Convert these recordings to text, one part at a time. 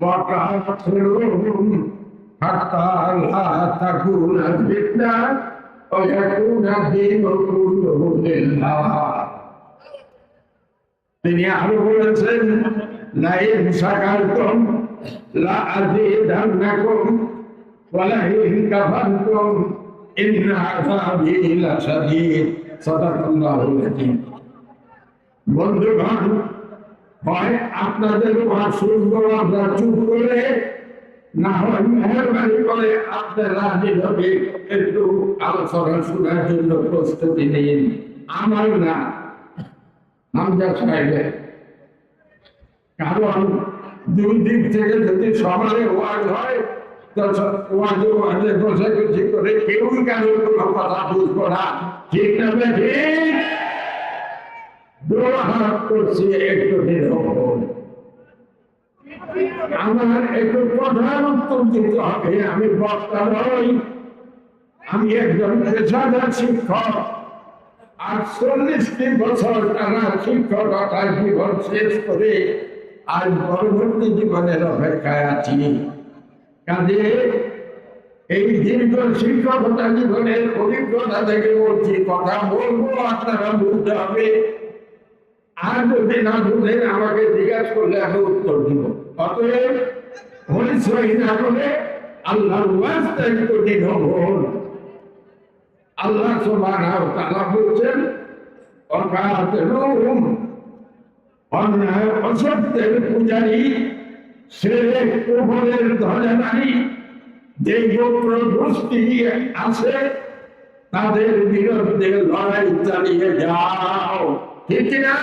وقاتلوهم حتى لا تكون فتنة ويكون الدين كله لله তিনি আরো বলেছেন লাইন সাকারতম লা আযীদান্নাকুম ওয়া লাইন কাফারতুম ইন্না আযাবি লাশাদীদ সাদাকাল্লাহুল আযীম বন্ধুগণ হয় আপনাদের আমরা চুপ করে না হয় মেহরবানি করে একটু আলোচনা শোনার জন্য প্রস্তুতি নিন। আমার না সাহেবের। কারণ দুই দিক থেকে যদি সমানে ওয়াজ হয় ওয়াজে করে কেউ কারোর কোনো কথা বুঝব না। ঠিক না দোহাত করছি একটু নিরব আমার একটু প্রধান উত্তর দিতে হবে, আমি বক্তা নই। আমি একজন পেশাদার শিক্ষক। আটচল্লিশটি বছর টানা শিক্ষকতার জীবন শেষ করে আজ পরবর্তী জীবনের অপেক্ষায় আছি। কাজে এই দীর্ঘ শিক্ষকতা জীবনের অভিজ্ঞতা থেকে বলছি, কথা বলব, আপনারা বুঝতে হবে। আর যদি না বুঝেন আমাকে জিজ্ঞাসা করলে আমি উত্তর দিব। অতএব হরিশ্রী না হন আল্লাহ সুবহানাহু তাআলা বলছেন অন্যায় অসত্যের পূজারী সেরে কুফরের ধরেনারী যে গোত্র গোষ্ঠী আছে, তাদের বিরুদ্ধে লড়াই চালিয়ে যাও। ঠিক না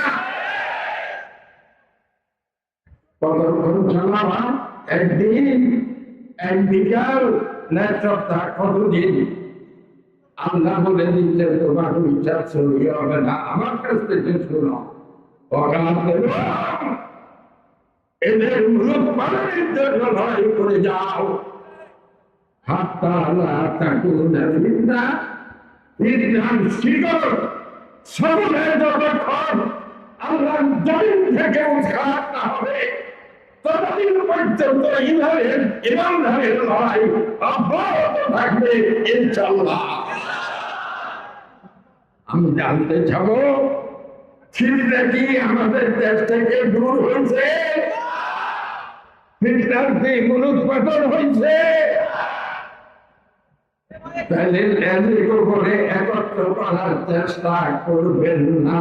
কতক্ষণ চালাবা একদিন। এক বিকাল না সপ্তাহ কতদিন? আল্লাহ বলে দিচ্ছেন, তোমার বিচার চলিয়ে হবে না। আমার কাছ থেকে শোনো। এদের মূল পালনের জন্য লড়াই করে যাও। হাত্তা আল্লাহ তাকুন বিদ্যা বিদ্যান আল্লাহ জমিন থেকে উৎখাত না হবে। ততদিন পর্যন্ত ইমানের ইমানদারের লড়াই অব্যাহত থাকবে ইনশাল্লাহ আমি জানতে যাব ফিরতে কি আমাদের দেশ থেকে দূর হয়েছে? ফিরতার কি হয়েছে? তাহলে উপরে একত্র করার চেষ্টা করবেন না।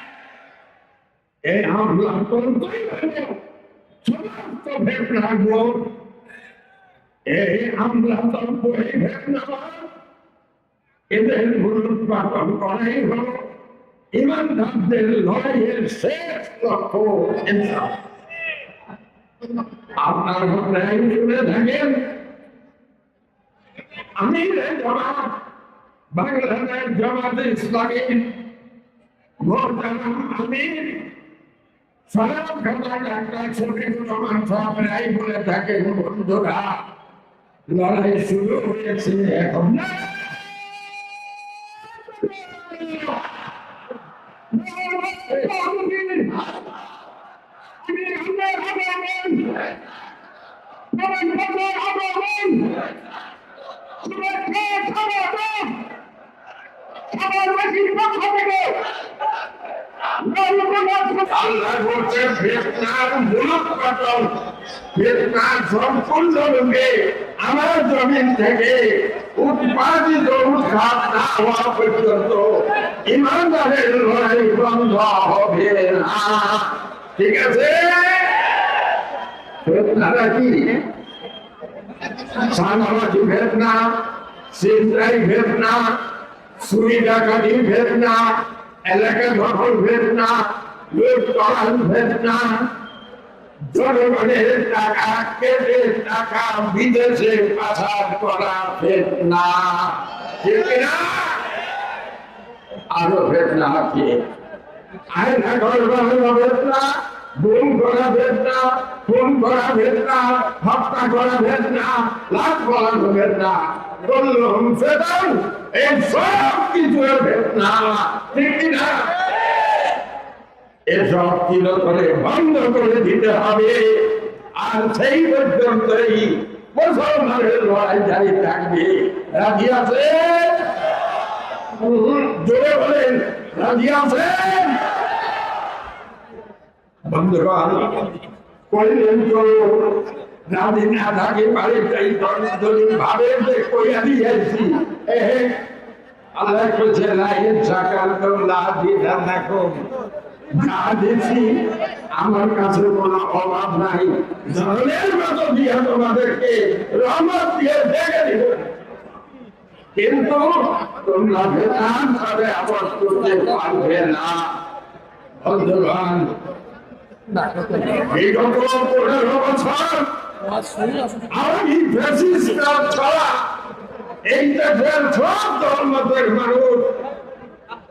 এই আমলাতন্ত্রই হল সমস্ত ভেবনাগুলো এই আমলাতন্ত্র এই ভেবনাবাদ এদের মূলোৎপাদন করাই হল ইমানদারদের লড়াইয়ের শেষ লক্ষ্য ইনসাফ আপনার ঘটনায় শুনে থাকেন। আমি জামাত, বাংলাদেশ জামাতে ইসলামী। মোহতারাম আমির খাতা ডাক্তার শফিকুর রহমান সাহেবরাই বলে থাকেন বন্ধুরা লড়াই শুরু হয়েছে এখন আল্লাহ বলছে ভিয়েতনাম মূলোৎপাদন ভিয়েতনাম সম্পূর্ণরূপে আমার জমিন থেকে উৎপাদিত হওয়া পর্যন্ত ইমানদারের লড়াই বন্ধ হবে না। ঠিক আছে? কি? এলাকা দখল ভিয়েতনাম লোক করান ভিয়েতনাম জনগণের টাকা কেটে টাকা বিদেশে পাচার করা ফেতনা ঠিক না আরও ফেতনা আছে আয়না ঘর বানানো ফেতনা গুম করা ফেতনা খুন করা ফেতনা হত্যা করা ফেতনা লাভ করানো ফেতনা বললাম ফেতন এই সব কিছুর ফেতনা ঠিক না এসব চিরতরে বন্ধ করে দিতে হবে। আর সেই পর্যন্তই মুসলমানের লড়াই জারি থাকবে। রাজি আছে জোরে বলেন, রাজি আছেন? বন্ধুগণ কইলেন তো। রাজি না থাকে পারে তাই দলিল ভাবে যে কইয়া দিয়েছি। এ আল্লাহ কইছে না ইন সাকালতো লা দিনানাকুম যা দিয়েছি আমার কাছে কোনো অভাব নাই। ধরনের মতো দিয়ে তোমাদেরকে রহমত দিয়ে দেখে দিব। কিন্তু তোমরা আবাস করতে পারবে না। বন্ধুগণ বিগত পনেরো বছর আমি ছাড়া এই দেশের সব ধর্মদের মানুষ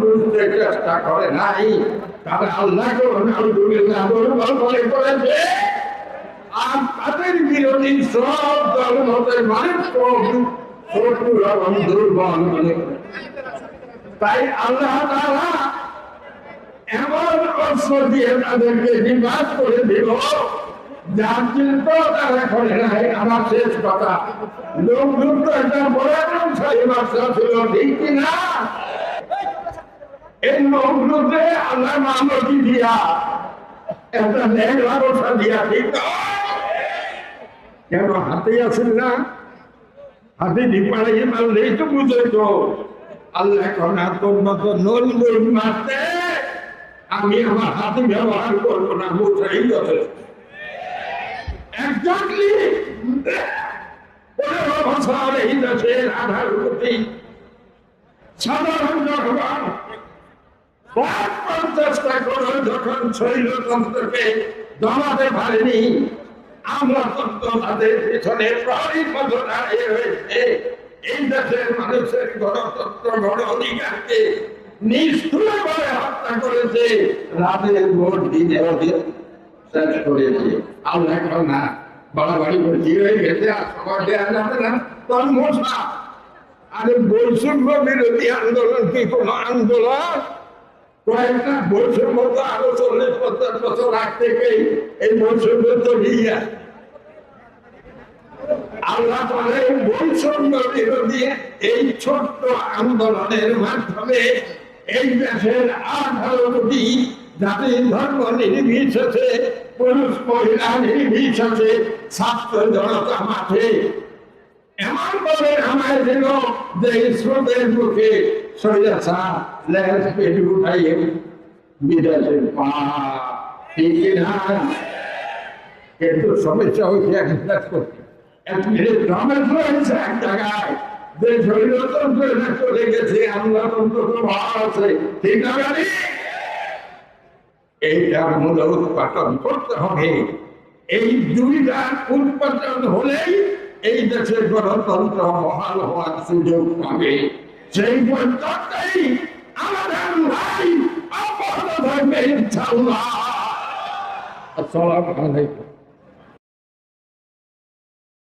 বুঝতে চেষ্টা করে নাই তারা আল্লাহকে আলহামদুলিল্লাহ করেছে আর তাদের বিরোধী সব দল মনে করে তাই আল্লাহ এমন অস্ত্র দিয়ে তাদেরকে নিবাস করে দিল। ঠিক কিনা, হাতে আছেন না? হাতে ডিপাড়াই মারলেই তো বুঝে তো আল্লাহ এখন তোমরা তো বই মারতে আমি আমার হাতে ব্যবহার করব না, বুঝাই যথেষ্ট বছর এই দেশের আধার প্রতি সাধারণ জনগণ চেষ্টা করো যখন শৈলতন্ত্রকে মানুষের গণতন্ত্র, গণ অধিকারকে নিষ্ঠুর করে হত্যা করেছে। রাতের ভোট দিনে ওদের শেষ করেছে আল্লাহ না বাড়াবাড়ি ভর্তি হয়ে গেছে আর সবার দেওয়া যাবে না আরে বৈষম্য বিরোধী আন্দোলন কি কোন আন্দোলন? তো আরও এই আছে। আল্লাহ বৈষম্য বিরোধী এই ছোট্ট আন্দোলনের মাধ্যমে এই দেশের আঠারো কোটি জাতি ধর্ম নির্বিশেষে পুরুষ মহিলা নির্বিশেষে ছাত্র জনতা মাঠে এমন ভাবে আমায় দিল যে স্রোতের মুখে সরিয়াছা লেজ, পেটে উঠাইয়ে বিদেশে পা। ঠিক না কিন্তু সমস্যা হচ্ছে এক করতে এক মিনিট রমেশ রয়েছে এক জায়গায়। যে শরীরতন্ত্র চলে গেছে আমলাতন্ত্র তো ভালো আছে। ঠিক না এইটার মূল উৎপাদন করতে হবে। এই দুইটা উৎপাদন হলেই এই দেশে গণতন্ত্র বহাল হওয়ার সুযোগ পাবে। সেই পর্যন্তই আমাদের ভাই অপহরণ থাকবে ইনশাআল্লাহ। আসসালামু আলাইকুম।